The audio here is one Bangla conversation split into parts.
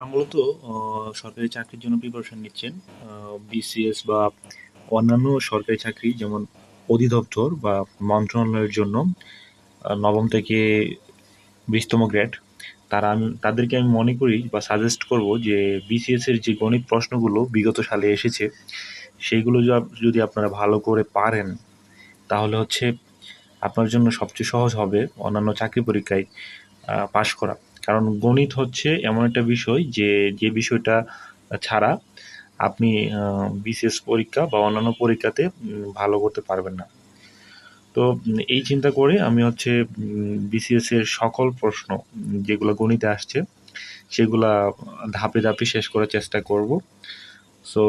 মূলত সরকারি চাকরির জন্য প্রিপারেশন নিচ্ছেন বিসিএস বা অন্যান্য সরকারি চাকরি, যেমন অধিদপ্তর বা মন্ত্রণালয়ের জন্য নবম থেকে বিশতম গ্রেড তারা আমি, তাদেরকে আমি মনে করি বা সাজেস্ট করব যে বিসিএস এর যে গণিত প্রশ্নগুলো বিগত সালে এসেছে সেইগুলো যদি আপনারা ভালো করে পারেন, তাহলে হচ্ছে আপনার জন্য সবচেয়ে সহজ হবে অন্যান্য চাকরি পরীক্ষায় পাশ করা। কারণ গণিত হচ্ছে এমন একটা বিষয় যে যে বিষয়টা ছাড়া আপনি বিসিএস পরীক্ষা বা অন্যান্য পরীক্ষাতে ভালো করতে পারবেন না। তো এই চিন্তা করে আমি হচ্ছে বিসিএস এর সকল প্রশ্ন যেগুলো গণিতে আসছে, সেগুলা ধাপে ধাপে শেষ করার চেষ্টা করব। সো,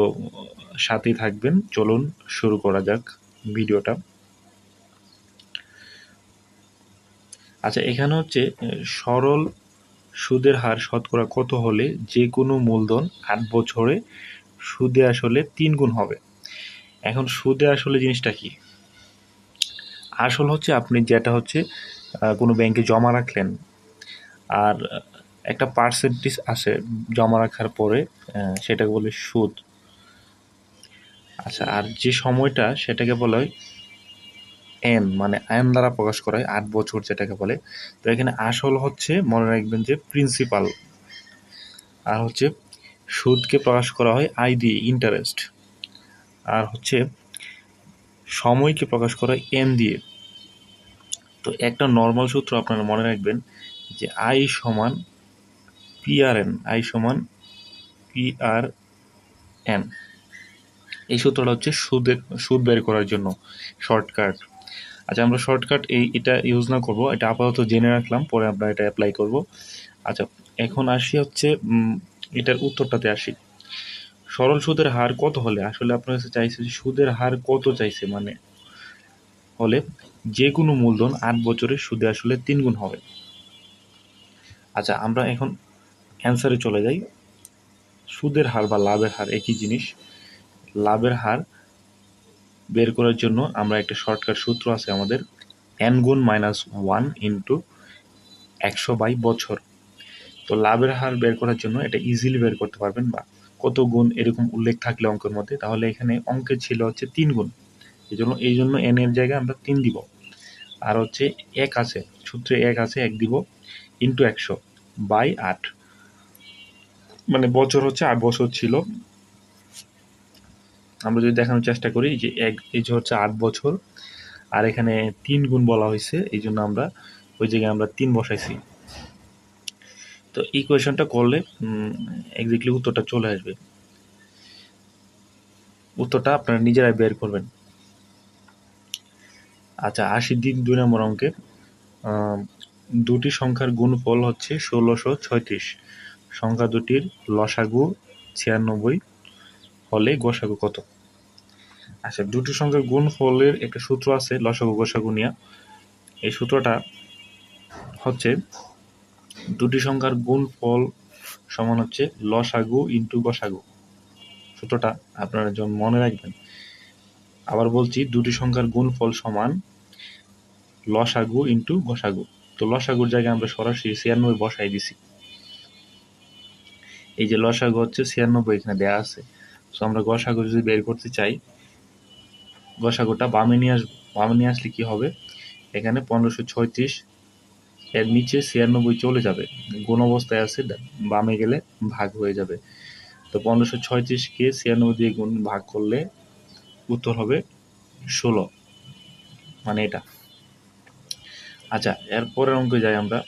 সাথেই থাকবেন। চলুন শুরু করা যাক ভিডিওটা। আচ্ছা এখানে হচ্ছে সরল সুদের হার শতকরা কত হলে যে কোনো মূলধন আট বছরে সুদে আসলে তিন গুণ হবে। এখন সুদে আসলে জিনিসটা কি? আসল হচ্ছে আপনি যেটা হচ্ছে কোনো ব্যাংকে জমা রাখলেন, আর একটা পার্সেন্টেজ আসে জমা রাখার পরে সেটাকে বলে সুদ। আচ্ছা আর যে সময়টা সেটাকে বলা হয় এন মানে আইন দ্বারা প্রকাশ করা হয় আট বছর যেটাকে বলে। তো এখানে আসল হচ্ছে মনে রাখবেন যে প্রিন্সিপাল আর হচ্ছে সুদকে প্রকাশ করা হয় আই দিয়ে ইন্টারেস্ট আর হচ্ছে সময়কে প্রকাশ করা হয় এন দিয়ে। তো একটা নর্মাল সূত্র আপনারা মনে রাখবেন যে আই সমান পি আর এন আই সমান পি আর এন এই সূত্রটা হচ্ছে সুদের, সুদ বের করার জন্য শর্টকাট আচ্ছা আমরা শর্টকাট এই এটা ইউজ না করব, এটা আপাতত জেনে রাখলাম, পরে আমরা এটা অ্যাপ্লাই করব। আচ্ছা এখন আসি হচ্ছে এটার উত্তরটাতে আসি। সরল সুদের হার কত হলে? আসলে আপনার কাছে চাইছে সুদের হার কত চাইছে মানে হলে যে কোনো মূলধন আট বছরের সুদে আসলে তিন গুণ হবে। আচ্ছা আমরা এখন অ্যান্সারে চলে যাই। সুদের হার বা লাভের হার, একই জিনিস। লাভের হার বের করার জন্য আমরা একটা শর্টকাট সূত্র আছে আমাদের এন গুণ মাইনাস ওয়ান ইন্টু একশো বাই বছর। তো লাভের হার বের করার জন্য এটা ইজিলি বের করতে পারবেন বা কত গুণ এরকম উল্লেখ থাকলে অঙ্কের মধ্যে, তাহলে এখানে অঙ্কে ছিল হচ্ছে তিন গুণ। এই জন্য এই জন্য এন এর জায়গায় আমরা তিন দিব। আর হচ্ছে এক আছে, সূত্রে এক আছে, এক দিব ইন্টু একশো বাই আট। মানে বছর হচ্ছে আট বছর ছিল আমরা যদি দেখানোর চেষ্টা করি যে এক, এই যে হচ্ছে আট বছর, আর এখানে তিন গুণ বলা হয়েছে, এই জন্য আমরা ওই জায়গায় আমরা তিন বসাইছি। তো ইকুয়েশনটা করলে এক্স্যাক্টলি উত্তরটা চলে আসবে। উত্তরটা আপনারা নিজেরাই বের করবেন। আচ্ছা আশি দিন দুই নম্বর অঙ্কে। দুটি সংখ্যার গুণফল হচ্ছে ষোলোশো ছয়ত্রিশ। সংখ্যা দুটির লসাগু ছিয়ানব্বই হলে গোসাগু কত? আচ্ছা দুটি সংখ্যার গুণফলের একটা সূত্র আছে, লসাগু গোসাগু নিয়ে। এই সূত্রটা হচ্ছে দুটি সংখ্যার গুণফল সমান হচ্ছে লসাগু ইন্টু গসাগু। সূত্রটা আপনারা মনে রাখবেন। আবার বলছি, দুটি সংখ্যার গুণফল সমান লসাগু ইন্টু গসাগু। তো লসাগুর জায়গায় আমরা সরাসরি ছিয়ানব্বই বসাই দিছি। এই যে লসাগু হচ্ছে ছিয়ানব্বই এখানে দেয়া আছে। তো আমরা গসাগু যদি বের করতে চাই গসাগুটা বামে নিয়ে আসব বামে নিয়ে আসলে কি হবে? এখানে পনেরোশো ছয়ত্রিশ, এর নিচে ছিয়ানব্বই চলে যাবে। গুণ অবস্থায় আছে বামে গেলে ভাগ হয়ে যাবে। তো পনেরোশো ছয়ত্রিশকে ছিয়ানব্বই দিয়ে গুণ ভাগ করলে উত্তর হবে ষোলো। মানে এটা। আচ্ছা এরপরের অঙ্কে যাই আমরা।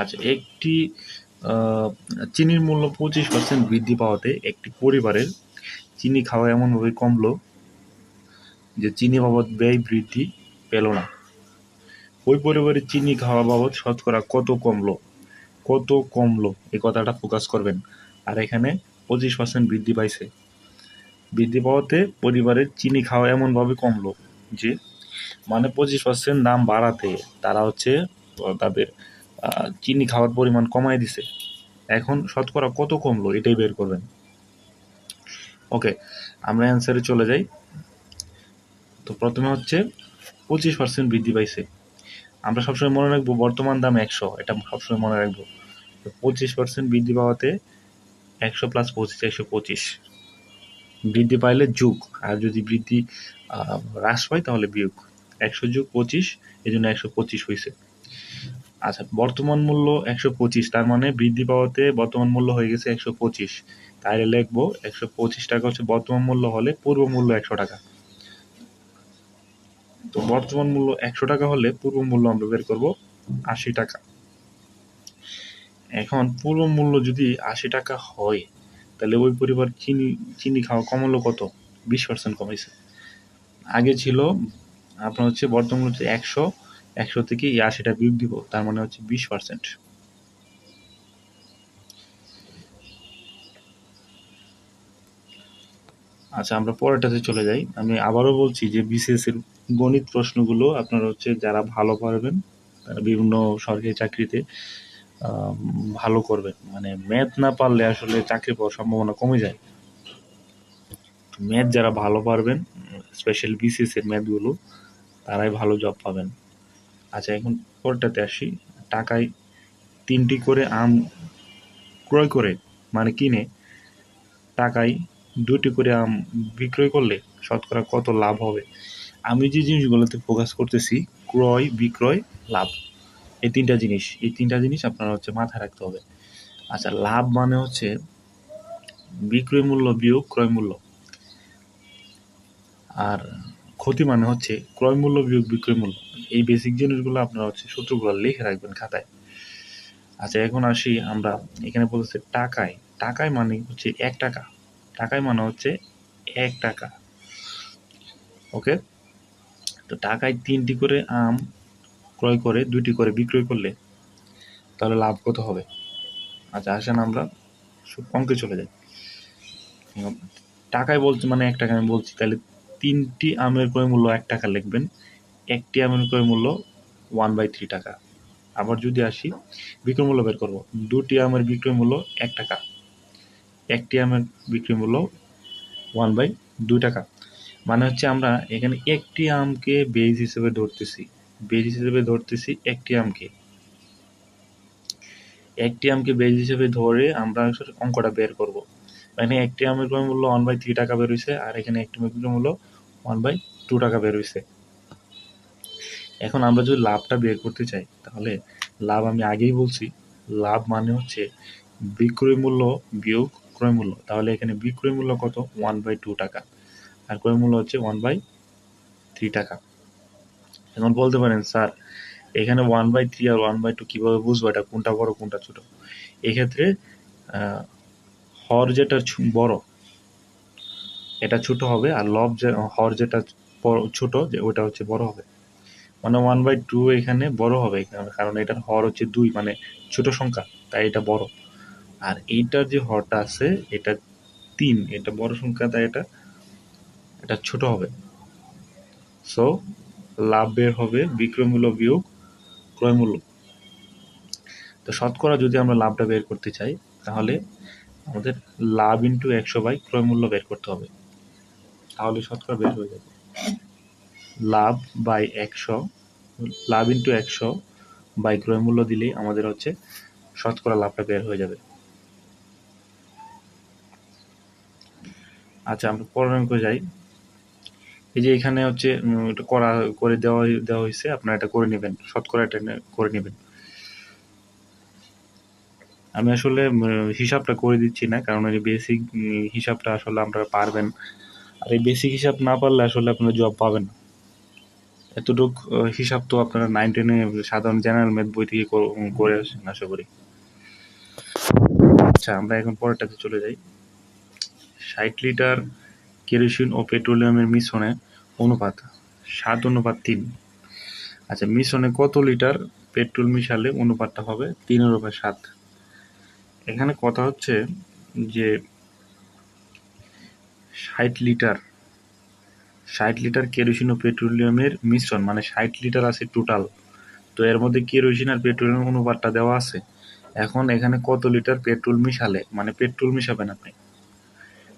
আচ্ছা একটি চিনির মূল্য পঁচিশ পার্সেন্ট বৃদ্ধি পাওয়াতে একটি পরিবারের চিনি খাওয়া এমনভাবে কমলো যে চিনি বাবদ ব্যয় বৃদ্ধি পেল না। ওই পরিবারের চিনি খাওয়া বাবদ শতকরা কত কমলো? কত কমলো? এই কথাটা ফোকাস করবেন। আর এখানে পঁচিশ পার্সেন্ট বৃদ্ধি পাইছে। বৃদ্ধি পাওয়াতে পরিবারের চিনি খাওয়া এমনভাবে কমলো যে মানে পঁচিশ পার্সেন্ট দাম বাড়াতে তারা হচ্ছে তাদের চিনি খাওয়ার পরিমাণ কমায় দিছে। এখন শতকরা কত কমলো এটাই বের করবেন। ওকে, আমরা অ্যান্সারে চলে যাই। তো প্রথমে হচ্ছে পঁচিশ পার্সেন্ট বৃদ্ধি পাইছে। আমরা সবসময় মনে রাখব বর্তমান দাম একশো, এটা সবসময় মনে রাখব। পঁচিশ পার্সেন্ট বৃদ্ধি পাওয়াতে একশো প্লাস পঁচিশ, একশো পঁচিশ। বৃদ্ধি পাইলে যুগ, আর যদি বৃদ্ধি হ্রাস পায় তাহলে বিয়োগ। একশো যুগ পঁচিশ এই জন্য একশো পঁচিশ হয়েছে আচ্ছা বর্তমান মূল্য একশো পঁচিশ, তার মানে বৃদ্ধি পাওয়াতে বর্তমান মূল্য হয়ে গেছে একশো পঁচিশ। তাহলে লিখব একশো পঁচিশ টাকা হচ্ছে বর্তমান মূল্য হলে পূর্ব মূল্য একশো টাকা। তো বর্তমান মূল্য একশো টাকা হলে পূর্ব মূল্য আমরা বের করব আশি টাকা। এখন পূর্ব মূল্য যদি আশি টাকা হয়, তাহলে ওই পরিবার চিনি চিনি খাওয়া কমালো কত? বিশ পার্সেন্ট কমাইছে। আগে ছিল, আপনার হচ্ছে বর্তমান হচ্ছে একশো একশো থেকে এই আশিটা বিয়োগ দিব, তার মানে হচ্ছে বিশ পার্সেন্ট আচ্ছা আমরা পরেরটাতে চলে যাই। আমি আবারও বলছি যে বিসিএস এর গণিত প্রশ্নগুলো আপনারা হচ্ছে যারা ভালো পারবেন, তারা বিভিন্ন সরকারি চাকরিতে ভালো করবেন। মানে ম্যাথ না পারলে আসলে চাকরি পাওয়ার সম্ভাবনা কমে যায়। ম্যাথ যারা ভালো পারবেন, স্পেশাল বিসিএস এর ম্যাথগুলো, তারাই ভালো জব পাবেন। আচ্ছা এখন পরেরটাতে আসি। টাকায় তিনটি করে আম ক্রয় করে মানে কিনে, টাকায় দুটি করে আম বিক্রয় করলে শতকরা কত লাভ হবে? আমি যে জিনিসগুলোতে ফোকাস করতেছি, ক্রয়, বিক্রয়, লাভ। এই তিনটা জিনিস, এই তিনটা জিনিস আপনারা হচ্ছে মাথায় রাখতে হবে। আচ্ছা লাভ মানে হচ্ছে বিক্রয় মূল্য বিয়োগ ক্রয় মূল্য। আর ক্ষতি মানে হচ্ছে ক্রয় মূল্য বিয়োগ বিক্রয় মূল্য। এই বেসিক জিনিসগুলো আপনারা হচ্ছে সূত্রগুলো লিখে রাখবেন খাতায়। আচ্ছা এখন আসি আমরা। এখানে বলতেছে টাকায়। টাকায় মানে হচ্ছে এক টাকা। টাকায় মানে হচ্ছে এক টাকা। ওকে? তো টাকায় তিনটি করে আম ক্রয় করে, দুইটি করে বিক্রয় করলে তাহলে লাভ কত হবে? আচ্ছা আসেন আমরা অঙ্কে চলে যাই। টাকায় বলছি মানে এক টাকা আমি বলছি, তাহলে তিনটি আমের ক্রয় মূল্য এক টাকা লিখবেন। একটি আমের ক্রয় মূল্য ওয়ান বাই থ্রি টাকা। আবার যদি আসি, বিক্রয় মূল্য বের করব। দুটি আমের বিক্রয় মূল্য এক টাকা। একটি আমের বিক্রয় মূল্য ওয়ান বাই দুই টাকা। মানে হচ্ছে আমরা এখানে একটি আমকে বেজ হিসেবে ধরতেছি। বেজ হিসেবে ধরতেছি একটি আমকে। একটি আমকে বেজ হিসেবে ধরে আমরা অঙ্কটা বের করব। মানে একটি আমের ক্রয় মূল্য ওয়ান বাই থ্রি টাকা বের হয়েছে আর এখানে একটি আমের ক্রয় মূল্য ওয়ান বাই টু টাকা বের হয়েছে এখন আমরা যদি লাভটা বের করতে চাই, তাহলে লাভ আমি আগেই বলছি। লাভ মানে হচ্ছে বিক্রয় মূল্য বিয়োগ ক্রয় মূল্য। তাহলে এখানে বিক্রয় মূল্য কত? ওয়ান বাই টু টাকা। আর ক্রয় মূল্য হচ্ছে ওয়ান বাই থ্রি টাকা। এখন বলতে পারেন, স্যার, এখানে ওয়ান বাই থ্রি আর ওয়ান বাই টু কীভাবে বুঝব? এটা কোনটা বড়, কোনটা ছোট? এক্ষেত্রে হর যেটা বড়, এটা ছোট হবে, আর লব যে, হর যেটা ছোট, যে ওটা হচ্ছে বড় হবে। মানে ওয়ান বাই টু এখানে বড় হবে, কারণ এটার হর হচ্ছে দুই মানে ছোট সংখ্যা, তাই এটা বড়। আর এইটার যে হরটা আছে, এটা তিন, এটা বড় সংখ্যা, তাই এটা এটা ছোট হবে। সো লাভ বের হবে বিক্রয়মূল্য বিয়োগ ক্রয় মূল্য। তো শতকরা যদি আমরা লাভটা বের করতে চাই, তাহলে আমাদের লাভ ইন্টু একশো বাই ক্রয়মূল্য বের করতে হবে। তাহলে শতকরা বের হয়ে যাবে। লাভ বাই একশো, লাভ ইন্টু একশো বাই ক্রয় মূল্য দিলেই আমাদের হচ্ছে শতকরা লাভটা বের হয়ে যাবে। আচ্ছা আমরা পরের অঙ্কে যাই। এই যে এখানে হচ্ছে এটা করা, করে দেওয়া দেওয়া হয়েছে, আপনারা এটা করে নেবেন, শতকরা এটা করে নেবেন। আমি আসলে হিসাবটা করে দিচ্ছি না, কারণ এই বেসিক হিসাবটা আসলে আপনারা পারবেন। আর এই বেসিক হিসাব না পারলে আসলে আপনারা জব পাবেন না। এতটুক হিসাব তো আপনারা নাইন টেনে সাধারণ জেনারেল ম্যাথ বই থেকে কর- আসেন, আশা করি। আচ্ছা আমরা এখন পরেরটাতে চলে যাই। ষাট লিটার কেরোসিন ও পেট্রোলিয়ামের মিশ্রণে অনুপাত, সাত অনুপাত তিন। আচ্ছা মিশ্রণে কত লিটার পেট্রোল মিশালে অনুপাতটা হবে? তিনের উপর সাত। এখানে কথা হচ্ছে যে ষাট লিটার ষাট লিটার কেরোসিন ও পেট্রোলিয়ামের মিশ্রণ মানে ষাট লিটার আছে টোটাল তো এর মধ্যে কেরোসিন আর পেট্রোলিয়াম অনুপাতটা দেওয়া আছে। এখন এখানে কত লিটার পেট্রোল মিশালে? মানে পেট্রোল মিশাবেন আপনি।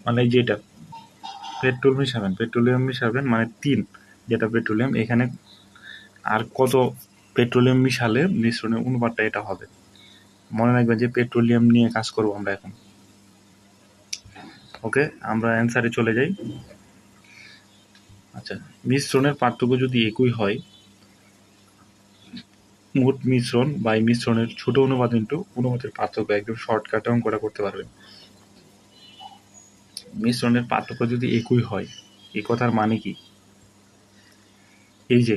মানে যেটা, পেট্রোল মিশাবেন, পেট্রোলিয়াম মিশাবেন মানে তিন যেটা পেট্রোলিয়াম, এখানে আর কত পেট্রোলিয়াম মিশালে মিশ্রণের অনুপাতটা এটা হবে। মনে রাখবেন যে পেট্রোলিয়াম নিয়ে কাজ করব আমরা এখন। ওকে, আমরা অ্যান্সারে চলে যাই। আচ্ছা মিশ্রণের পার্থক্য যদি একই হয়, মোট মিশ্রণ বা মিশ্রণের ছোট অনুপাত ইন্টু অনুপাতের পার্থক্য, একদম শর্টকাটে অঙ্কটা করতে পারবেন। মিশ্রণের পার্থক্য যদি একই হয় এই কথার মানে কি? এই যে,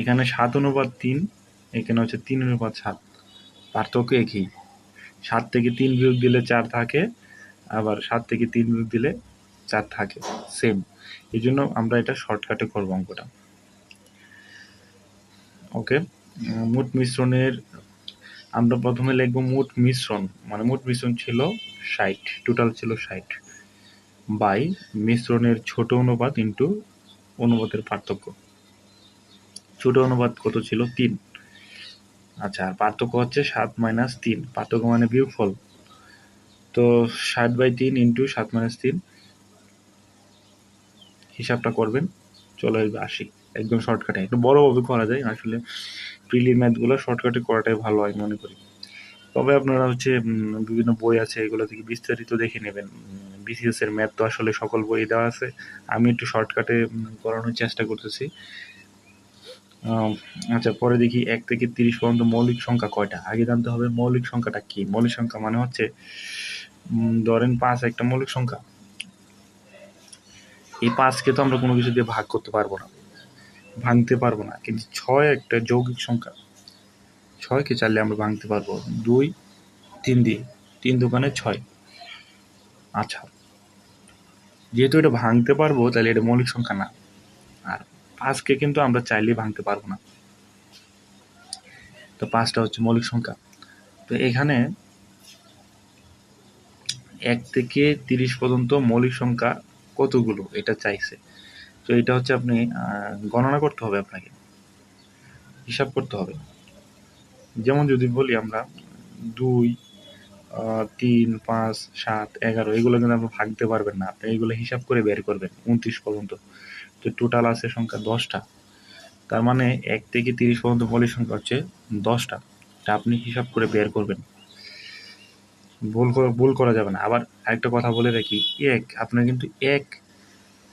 এখানে সাত অনুপাত তিন, এখানে হচ্ছে তিন অনুপাত সাত, পার্থক্য একই। সাত থেকে তিন বিয়োগ দিলে চার থাকে, আবার সাত থেকে তিন বিয়োগ দিলে চার থাকে সেম এই জন্য আমরা এটা শর্টকাটে করব অঙ্কটা। ওকে মোট মিশ্রণের, আমরা প্রথমে লিখব মোট মিশ্রণ। মানে মোট মিশ্রণ ছিল ষাট টোটাল ছিল ষাট বাই মিশ্রণের ছোট অনুপাত ইন্টু অনুপাতের পার্থক্য। ছোট অনুপাত কত ছিল? তিন। আচ্ছা আর পার্থক্য হচ্ছে সাত মাইনাস তিন। পার্থক্য মানে বিয়োগফল। তো ষাট বাই তিন ইন্টু সাত মাইনাস তিন। হিসাবটা করবেন। চলে আসবে আশি একদম শর্টকাটে একটু বড়োভাবে করা যায়, আসলে প্রিলি ম্যাথগুলো শর্টকাটে করাটাই ভালো হয় মনে করি। তবে আপনারা হচ্ছে বিভিন্ন বই আছে, এগুলো থেকে বিস্তারিত দেখে নেবেন। বিসিএস এর ম্যাথ তো আসলে সকল বই দেওয়া আছে। আমি একটু শর্টকাটে করানোর চেষ্টা করতেছি। আচ্ছা পরে দেখি এক থেকে তিরিশ পর্যন্ত মৌলিক সংখ্যা কয়টা? আগে জানতে হবে মৌলিক সংখ্যাটা কি? মৌলিক সংখ্যা মানে হচ্ছে ধরেন পাঁচ একটা মৌলিক সংখ্যা। এই পাঁচকে তো আমরা কোনো কিছু দিয়ে ভাগ করতে পারব না। ভাঙতে পারব না। কিন্তু ছয় একটা যৌগিক সংখ্যা। ছয়কে চাইলে আমরা ভাঙতে পারব। দুই, তিন দিয়ে। তিন দোকানে ছয়। আচ্ছা। যেহেতু এটা ভাঙতে পারব, তাহলে এটা মৌলিক সংখ্যা না। আর পাঁচকে কিন্তু আমরা চাইলেই ভাঙতে পারব না। তো পাঁচটা হচ্ছে মৌলিক সংখ্যা। তো এখানে এক থেকে তিরিশ পর্যন্ত মৌলিক সংখ্যা কতগুলো এটা চাইছে। তো এটা হচ্ছে আপনি গণনা করতে হবে আপনাকে। হিসাব করতে হবে। যেমন যদি বলি আমরা দুই তিন, পাঁচ, সাত, এগারো, এগুলো কিন্তু আপনি ভাগতে পারবেন না। আপনি এগুলো হিসাব করে বের করবেন উনত্রিশ পর্যন্ত। তো টোটাল আছে সংখ্যা দশটা। তার মানে এক থেকে তিরিশ পর্যন্ত মৌলিক সংখ্যা হচ্ছে দশটা। তা আপনি হিসাব করে বের করবেন। ভুল ভুল করা যাবে না। আবার আরেকটা কথা বলে রাখি, এক, আপনার কিন্তু এক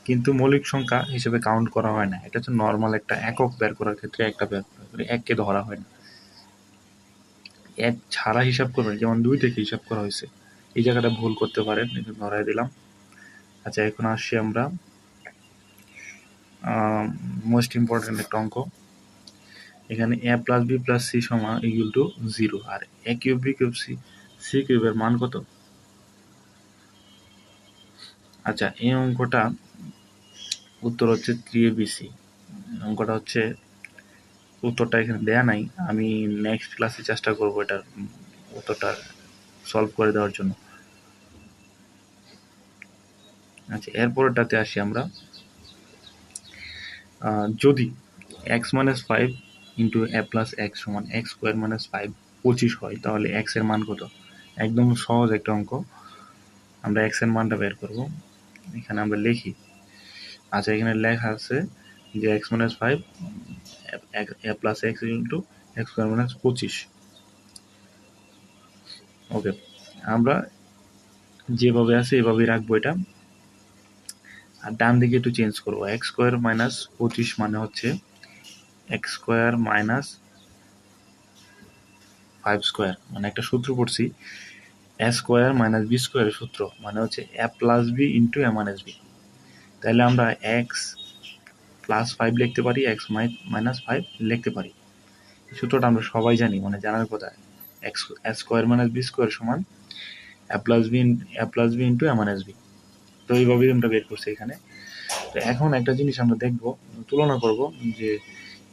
কিন্তু মৌলিক সংখ্যা হিসেবে কাউন্ট করা হয় না। এটা হচ্ছে নর্মাল একটা একক বের করার ক্ষেত্রে একটা বের করে এককে ধরা হয় না। এক ছাড়া হিসাব করবেন, যেমন দুই থেকে হিসাব করা হয়েছে। এই জায়গাটা ভুল করতে পারেন, এটা ধরাই দিলাম। আচ্ছা এখন আসছি আমরা মোস্ট ইম্পর্টেন্ট একটা অঙ্ক। এখানে A plus B plus C সমান equal to zero R A cube B cube C C কিউবের মান কত? আচ্ছা এই অঙ্কটা উত্তর হচ্ছে থ্রি এ বিসি অঙ্কটা হচ্ছে উত্তরটা এখানে দেয়া নাই। আমি নেক্সট ক্লাসে চেষ্টা করব এটার উত্তরটা সলভ করে দেওয়ার জন্য। আচ্ছা এরপরটাতে আসি আমরা। যদি X minus five into A plus X সমান এক্স স্কোয়ার মাইনাস ফাইভ পঁচিশ হয়, তাহলে এক্সের মান কত? একদম সহজ একটা অঙ্ক। আমরা এক্সের মানটা বের করব। এখানে আমরা লিখি। আচ্ছা এখানে লেখা আছে যে X minus five A plus X into X square minus পঁচিশ। ওকে আমরা যেভাবে আছে এভাবেই রাখব এটা। আর ডান দিকে একটু চেঞ্জ করব। এক্স স্কোয়ার মাইনাস পঁচিশ মানে হচ্ছে X square minus five square মানে একটা সূত্র পড়ছি। এ স্কোয়ার মাইনাস বি স্কোয়ারের সূত্র মানে হচ্ছে A plus B into A minus B তাহলে আমরা এক্স প্লাস ফাইভ লিখতে পারি এক্স মাইনাস ফাইভ লিখতে পারি। সূত্রটা আমরা সবাই জানি মানে জানার কথা। X square minus B square সমান A plus B A plus B into A minus B তো এইভাবেই আমরা বের করছি এখানে। তো এখন একটা জিনিস আমরা দেখব, তুলনা করব যে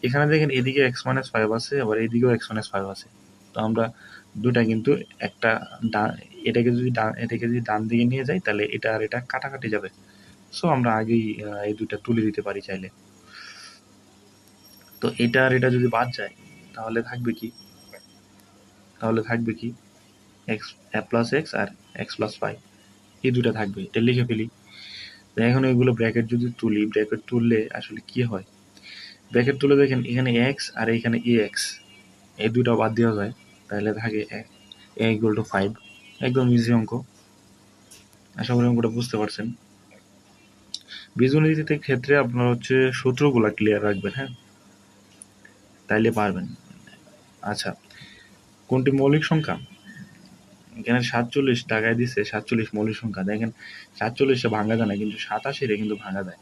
এখানে দেখেন এদিকে এক্স মাইনাস ফাইভ আছে, আবার এদিকেও এক্স মাইনাস ফাইভ আছে। তো আমরা দুটা কিন্তু একটা ডা- এটাকে যদি ডা- এটাকে যদি ডান দিকে নিয়ে যাই, তাহলে এটা আর এটা কাটাকাটি যাবে। সো আমরা আগেই এই দুটা তুলে দিতে পারি চাইলে। তো এটা আর এটা যদি বাদ যায়, তাহলে থাকবে কি? তাহলে থাকবে কি? এক্স প্লাস এক্স আর এক্স প্লাস ফাইভ এই দুটা থাকবে। এটা লিখে ফেলি। এখন এগুলো ব্র্যাকেট যদি তুলি, ব্র্যাকেট তুললে আসলে কি হয়? ব্র্যাকেট তুলে দেখেন, এখানে এক্স আর এখানে এ এক্স এই দুটো বাদ দেওয়া যায়। তাহলে থাকে এ টু ফাইভ একদম ইজি অঙ্ক। আশা করি অঙ্কটা বুঝতে পারছেন। বীজগণিতের ক্ষেত্রে আপনার হচ্ছে সূত্রগুলো ক্লিয়ার রাখবেন হ্যাঁ? তাইলে পারবেন। আচ্ছা কোনটি মৌলিক সংখ্যা? এখানে সাতচল্লিশ টাকায় দিচ্ছে সাতচল্লিশ মৌলিক সংখ্যা। দেখেন, সাতচল্লিশে ভাঙা যায় না, কিন্তু সাতাশিরে কিন্তু ভাঙা যায়।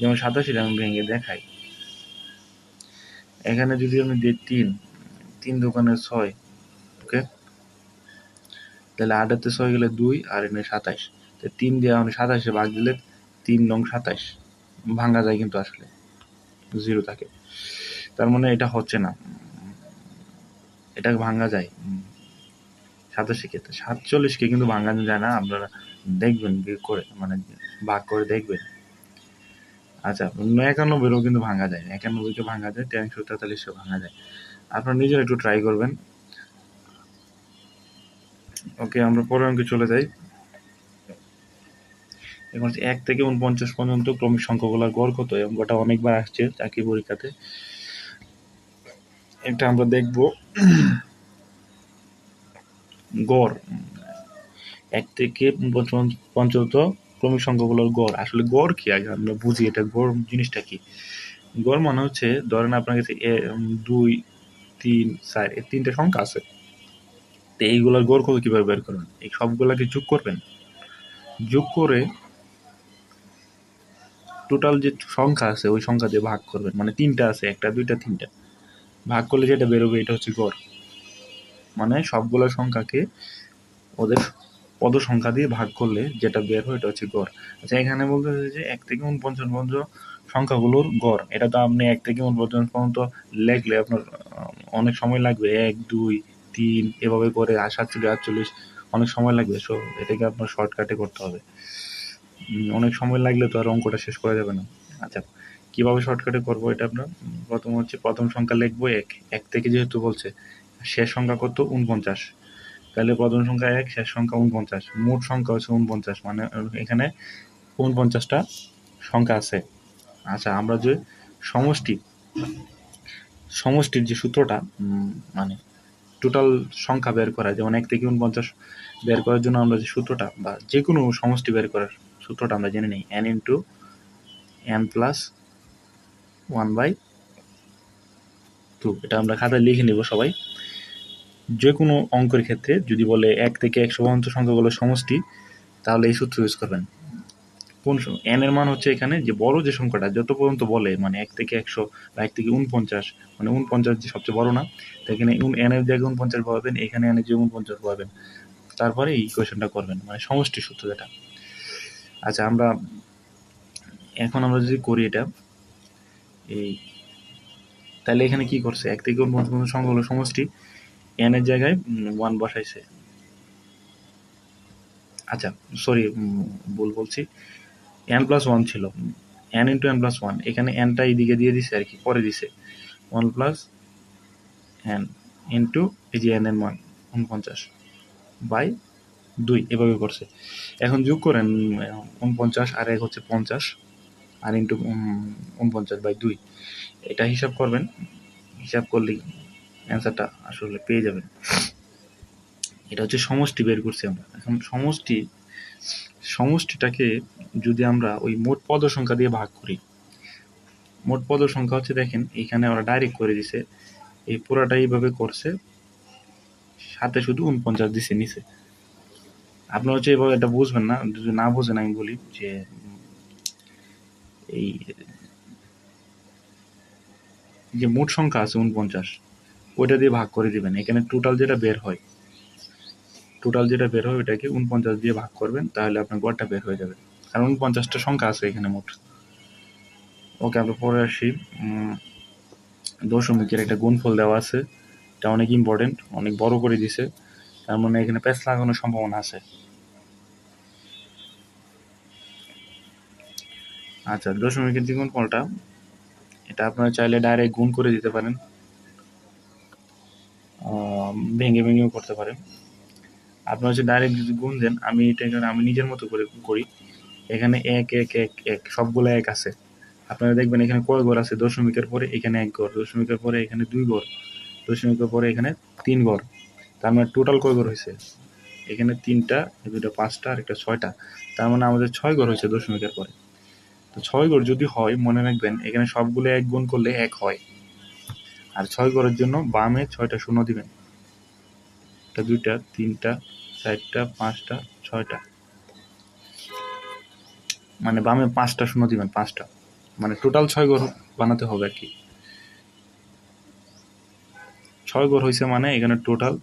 যেমন সাতাশিরে আমি ভেঙে দেখাই। এখানে যদি আমি দিই তিন তিন দোকানে ছয় ওকে তাহলে আটাতে ছয় গেলে দুই, আর এখানে সাতাইশ। তো তিন দিয়ে আমি সাতাশে ভাগ দিলে তিন নং সাতাইশ। ভাঙা যায় কিন্তু আসলে, জিরো থাকে। তার মানে এটা হচ্ছে না। এটাকে ভাঙা যায়। সাতাশি ক্ষেত্রে সাতচল্লিশকে কিন্তু ভাঙানো যায় না, আপনারা দেখবেন করে মানে ভাগ করে দেখবেন। আচ্ছা একানব্বইও কিন্তু ভাঙা যায় একানব্বইকে ভাঙা যায় তিনশো তেতাল্লিশকে ভাঙা যায়। আপনারা নিজেরা একটু ট্রাই করবেন। ওকে আমরা পরের অঙ্কে চলে যাই। এখন এক থেকে উনপঞ্চাশ পর্যন্ত ক্রমিক সংখ্যাগুলোর গড় কত? এবং গোটা অনেকবার আসছে চাকরি পরীক্ষাতে। এটা আমরা দেখব। গড়। এক থেকে পঞ্চত ক্রমিক সংখ্যাগুলোর গড়। আসলে গড় কি? আগে আমরা বুঝি এটা গড় জিনিসটা কি। গড় মানে হচ্ছে, ধরেন আপনার কাছে দুই তিন, চার, এই তিনটে সংখ্যা আছে। তো এইগুলোর গড় কত কীভাবে বের করবেন? এই সবগুলাকে যোগ করবেন। যোগ করে টোটাল যে সংখ্যা আছে, ওই সংখ্যা দিয়ে ভাগ করবেন। মানে তিনটা আছে, একটা, দুইটা, তিনটা। ভাগ করলে যেটা বেরোবে, এটা হচ্ছে গড়। মানে সবগুলো সংখ্যাকে ওদের পদ সংখ্যা দিয়ে ভাগ করলে যেটা বের হয়, এটা হচ্ছে গড়। আচ্ছা এখানে বলতে হচ্ছে যে এক থেকে উনপঞ্চাশ পর্যন্ত সংখ্যাগুলোর গড়। এটা তো আপনি এক থেকে উনপঞ্চাশ পর্যন্ত লেখলে আপনার অনেক সময় লাগবে। এক, দুই, তিন, এভাবে করে সাতচল্লিশ, আটচল্লিশ অনেক সময় লাগবে। সো এটাকে আপনার শর্টকাটে করতে হবে। অনেক সময় লাগলে তো আর অঙ্কটা শেষ করা যাবে না। আচ্ছা কীভাবে শর্টকাটে করব এটা আপনার? প্রথম হচ্ছে প্রথম সংখ্যা লিখব এক। এক থেকে যেহেতু বলছে, শেষ সংখ্যা কত? উনপঞ্চাশ। তাহলে প্রথম সংখ্যা এক, শেষ সংখ্যা উনপঞ্চাশ। মোট সংখ্যা হচ্ছে উনপঞ্চাশ। মানে এখানে উনপঞ্চাশটা সংখ্যা আছে। আচ্ছা আমরা যে সমষ্টি, সমষ্টির যে সূত্রটা মানে টোটাল সংখ্যা বের করা, যেমন এক থেকে উনপঞ্চাশ বের করার জন্য আমরা যে সূত্রটা, বা যে কোনো সমষ্টি বের করার সূত্রটা আমরা জেনে নিই। N into N plus one by two এটা আমরা খাতায় লিখে নিব সবাই। যে কোনো অঙ্কের ক্ষেত্রে যদি বলে এক থেকে একশো পর্যন্ত সংখ্যাগুলো সমষ্টি, তাহলে এই সূত্র ইউজ করবেন। কোন এন এর মান হচ্ছে এখানে যে বড় যে সংখ্যাটা, যত পর্যন্ত বলে মানে এক থেকে একশো বা এক থেকে উনপঞ্চাশ মানে উনপঞ্চাশ যে সবচেয়ে বড় না এখানে এন এর জায়গায় উনপঞ্চাশ পাবেন, এখানে এনে যে উনপঞ্চাশ পাবেন। তারপরে এই কোয়েশনটা করবেন মানে সমষ্টি সূত্র যেটা। আচ্ছা আমরা এখন আমরা যদি করি এটা, এই তাহলে এখানে কি করছে? এক থেকে উনপঞ্চাশ পর্যন্ত সংখ্যাগুলো সমষ্টি এন এর জায়গায় ওয়ান বসাইছে। আচ্ছা সরি ভুল বলছি। এন প্লাস ওয়ান ছিল। N into N plus one এখানে এনটা এইদিকে দিয়ে দিছে আর কি, পরে দিছে। ওয়ান প্লাস এন ইন্টু এই যে এন এন ওয়ান উনপঞ্চাশ বাই দুই, এভাবে করছে। এখন যোগ করেন, উনপঞ্চাশ আর এক হচ্ছে পঞ্চাশ, আর ইন্টু উনপঞ্চাশ বাই দুই। এটা হিসাব করবেন, হিসাব করলেই অ্যান্সারটা আসলে পেয়ে যাবেন। এটা হচ্ছে সমষ্টি বের করছি আমরা। এখন সমষ্টি সমষ্টিটাকে যদি আমরা ওই মোট পদ সংখ্যা দিয়ে ভাগ করি, মোট পদ সংখ্যা হচ্ছে দেখেন, এখানে ওরা ডাইরেক্ট করে দিছে, এই পুরাটা এইভাবে করছে, সাথে শুধু উনপঞ্চাশ দিছে নিচে। আপনার হচ্ছে এভাবে এটা বুঝবেন না, যদি না বুঝেন আমি বলি যে, এই যে মোট সংখ্যা আছে উনপঞ্চাশ ওইটা দিয়ে ভাগ করে দিবেন, এখানে টোটাল যেটা বের হয় টোটাল যেটা বের হয় ওইটাকে উনপঞ্চাশ দিয়ে ভাগ করবেন, তাহলে আপনার গড়টা বের হয়ে যাবে। কারণ উনপঞ্চাশটা সংখ্যা আছে এখানে মোট। ওকে, আমরা পরে আসি। দশমিকের একটা গুণফল দেওয়া আছে। এটা অনেক ইম্পর্টেন্ট অনেক বড় করে দিছে। তার মানে এখানে প্যাচ লাগানোর সম্ভাবনা আছে। আচ্ছা দশমিকের যে গুণফলটা এটা আপনারা চাইলে ডাইরেক্ট গুণ করে দিতে পারেন। ভেঙে ভেঙেও করতে পারেন। আপনারা হচ্ছে ডাইরেক্ট যদি গুণ দেন, আমি এটা আমি নিজের মতো করে করি। এখানে এক এক এক এক, সবগুলো এক আছে। আপনারা দেখবেন এখানে কয় ঘর আছে? দশমিকের পরে এখানে এক ঘর দশমিকের পরে এখানে দুই ঘর দশমিকের পরে এখানে তিন ঘর তার মানে টোটাল কয় ঘর হয়েছে? এখানে তিনটা দুটো পাঁচটা, আর একটা ছয়টা। তার মানে আমাদের ছয় ঘর হয়েছে দশমিকের পরে। তো ছয় ঘর যদি হয়, মনে রাখবেন, এখানে সবগুলো এক গুণ করলে এক হয়। আর ছয় ঘরের জন্য বামে ছয়টা শূন্য দিবেন। একটা দুইটা, তিনটা চারটা, পাঁচটা, ছয়টা। মানে বামে পাঁচটা, শূন্য দিবেন, পাঁচটা। মানে টোটাল ছয় ঘর বানাতে হবে আর কি। ছয় ঘর হয়েছে মানে এখানে টোটাল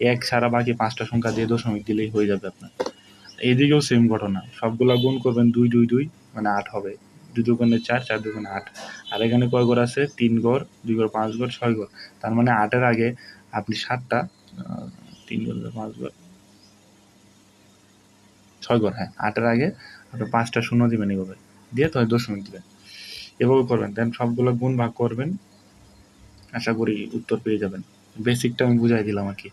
এক ছাড়া বাকি পাঁচটা সংখ্যা দিয়ে দশমিক দিলেই হয়ে যাবে আপনার। এদিকেও সেম ঘটনা। সবগুলা গুণ করবেন দুই দুই দুই মানে আট হবে। দুই দোকানে চার চার দোকানে আট। আর এখানে কয় ঘর আছে? তিন ঘর, দুই ঘর, পাঁচ ঘর, ছয় ঘর। তার মানে আটের আগে আপনি সাতটা তিন ঘর, পাঁচ ঘর ছয় ঘর হ্যাঁ আটের আগে আপনি পাঁচটা শূন্য দিবেন এভাবে। দিয়ে তো দশমিক দিবেন। এভাবে করবেন, দেন সবগুলো গুণ ভাগ করবেন। আশা করি উত্তর পেয়ে যাবেন। বেসিকটা আমি বুঝাই দিলাম আর কি।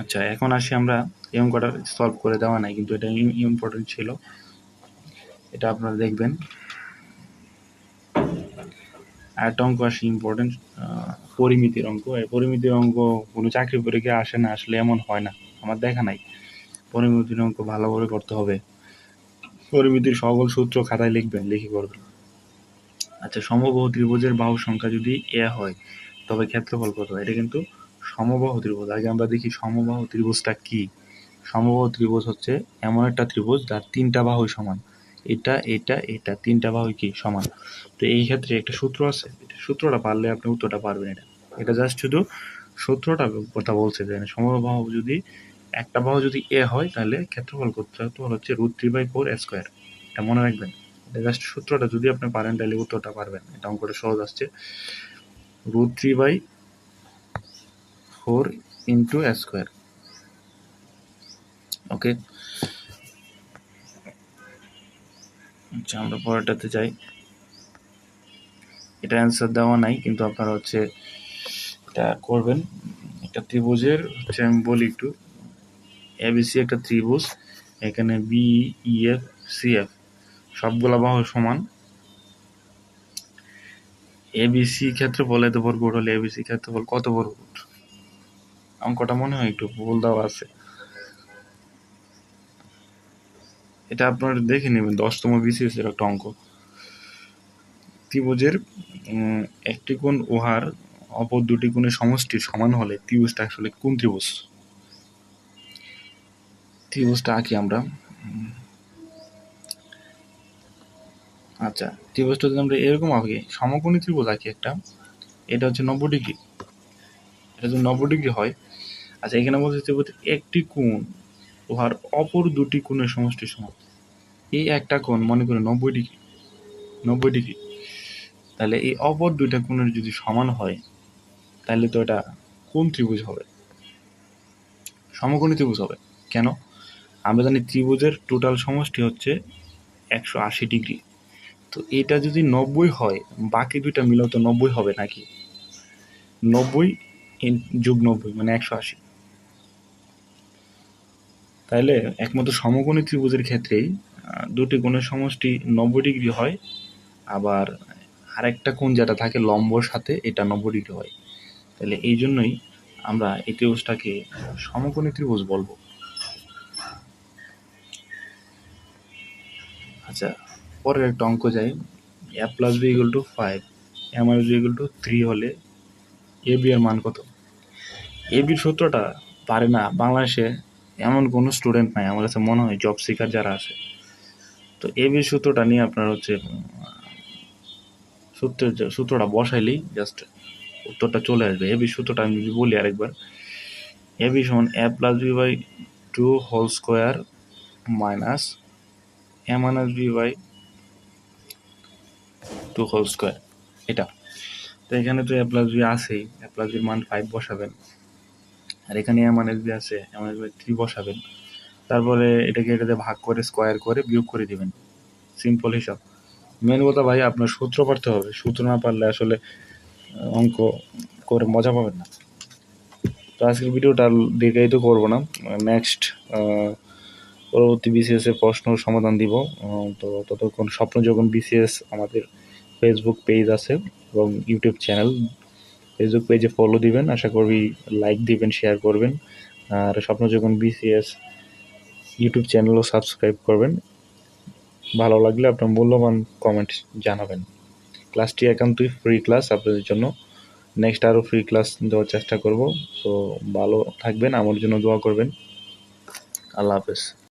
আচ্ছা এখন আসি আমরা এই অঙ্কটা সলভ করে দেওয়া নাই, কিন্তু এটা ইম্পর্টেন্ট ছিল। এটা আপনারা দেখবেন। একটা আসে ইম্পর্টেন্ট পরিমিতির অঙ্ক। এই পরিমিতির অঙ্ক কোনো চাকরি পরীক্ষায় আসে না? আসলে এমন হয় না। আমার দেখা নাই। পরিমিতির অঙ্ক ভালোভাবে করতে হবে। পরিমিতির সকল সূত্র খাতায় লিখবেন লিখে করবেন আচ্ছা সমবাহু ত্রিভুজের বাহু সংখ্যা যদি এ হয়, তবে ক্ষেত্রফল কত? এটা কিন্তু সমবাহু ত্রিভুজ আগে আমরা দেখি সমবাহু ত্রিভুজটা কি? সমবাহু ত্রিভুজ হচ্ছে এমন একটা ত্রিভুজ যার তিনটা বাহু সমান। এটা এটা এটা, তিনটা বাহুই কি সমান? তো এই ক্ষেত্রে একটা সূত্র আছে। সূত্রটা পারলে আপনি উত্তরটা পারবেন এটা। এটা জাস্ট শুধু সূত্রটা কথা বলছে যে সমবাহু যদি, একটা বাহু যদি এ হয়, তাহলে ক্ষেত্রফল ক্ষেত্রফল হচ্ছে root three by four square এটা মনে রাখবেন। জাস্ট সূত্রটা যদি আপনি পারেন, তাহলে উত্তরটা পারবেন। এটা অঙ্কটা সহজ আসছে। Root three by four into square okay আচ্ছা আমরা পরেরটাতে যাই। এটা অ্যান্সার দেওয়া নাই, কিন্তু আপনারা হচ্ছে এটা করবেন। একটা ত্রিভুজের, হচ্ছে আমি বলি একটু এবিসি একটা ত্রিভুজ, এখানে বি ইএফ সিএফ সবগুলা বাহু সমান। এবিসি ক্ষেত্রফল, এত বর্গফুট হলে এবিসি ক্ষেত্রফল কত বর্গফুট অঙ্কটা মনে হয় একটু ভুল দেওয়া আছে। এটা আপনারা দেখে নেবেন, দশতম বিসিএস এর একটা অঙ্ক। ত্রিভুজের একটি কোণ ওহার অপর দুটি কোণের সমষ্টির সমান হলে ত্রিভুজটা আসলে কোন ত্রিভুজ? ত্রিভুজটা আঁকি আমরা। আচ্ছা ত্রিভুজটা যদি আমরা এরকম আঁকি, সমকোণী ত্রিভুজ আঁকি একটা, এটা হচ্ছে নব্বই ডিগ্রি। এটা যদি নব্বই ডিগ্রি হয় আচ্ছা এখানে বলছে ত্রিভুজের একটি কোণ উহার অপর দুটি কোণের সমষ্টির সমান। এই একটা কোণ মনে করি নব্বই ডিগ্রি। নব্বই ডিগ্রি। তাহলে এই অপর দুইটা কোণের যদি সমান হয়, তাহলে তো এটা কোন ত্রিভুজ হবে। সমকোণী ত্রিভুজ হবে। কেন? আমরা জানি ত্রিভুজের টোটাল সমষ্টি হচ্ছে একশো আশি ডিগ্রি। তো এটা যদি নব্বই হয়, বাকি দুইটা মিলেও তো নব্বই হবে নাকি? নব্বই যোগ নব্বই মানে একশো আশি। তাইলে একমাত্র সমকোণী ত্রিভুজের ক্ষেত্রেই দুটি কোণের সমষ্টি নব্বই ডিগ্রি হয়, আবার আরেকটা কোণ যেটা থাকে লম্বর সাথে, এটা নব্বই ডিগ্রি হয়। তাহলে এই জন্যই আমরা এই ত্রিভুজটাকে সমকোণী ত্রিভুজ বলব। আচ্ছা পরের একটা অঙ্ক যাই। A plus B equal to five A minus B equal to three হলে এ বি এর মান কত? এ বির সূত্রটা পারে না, বাংলাদেশে এমন কোনো স্টুডেন্ট নাই। আমার কাছে মনে হয় জব সিকার যারা আছে। তো এ বির সূত্রটা নিয়ে আপনার হচ্ছে সূত্রের সূত্রটা বসাইলেই জাস্ট উত্তরটা চলে আসবে। এ বির সূত্রটা আমি বলি আরেকবার এ বি সমান A plus B by two whole square minus A minus B by two whole square এটা। তো এখানে তো এ প্লাস বি আছেই। এ প্লাস বির মান ফাইভ বসাবেন। আর এখানে এ মাইনাস বি আছে এ মাইনাস বি থ্রি বসাবেন। তারপরে এটাকে এটাতে ভাগ করে স্কোয়ার করে বিয়োগ করে দিবেন। সিম্পল হিসাব। মেন কথা ভাই, আপনার সূত্র পারতে হবে। সূত্র না পারলে আসলে অঙ্ক করে মজা পাবেন না। তো আজকের ভিডিওটা দীর্ঘায়িত করব না। নেক্সট পরবর্তী বিসিএস এর প্রশ্ন সমাধান দিব। তো ততক্ষণ স্বপ্ন যখন বিসিএস আমাদের ফেসবুক পেজ আছে এবং ইউটিউব চ্যানেল ফেসবুক পেজে ফলো দিবেন, আশা করি লাইক দিবেন শেয়ার করবেন। আর স্বপ্ন যখন বিসিএস ইউটিউব চ্যানেলও সাবস্ক্রাইব করবেন। ভালো লাগলে আপনার মূল্যবান কমেন্ট জানাবেন। ক্লাসটি একান্তই ফ্রি ক্লাস আপনাদের জন্য। নেক্সট আরও ফ্রি ক্লাস দেওয়ার চেষ্টা করব। তো ভালো থাকবেন আমার জন্য দোয়া করবেন। আল্লাহ হাফেজ।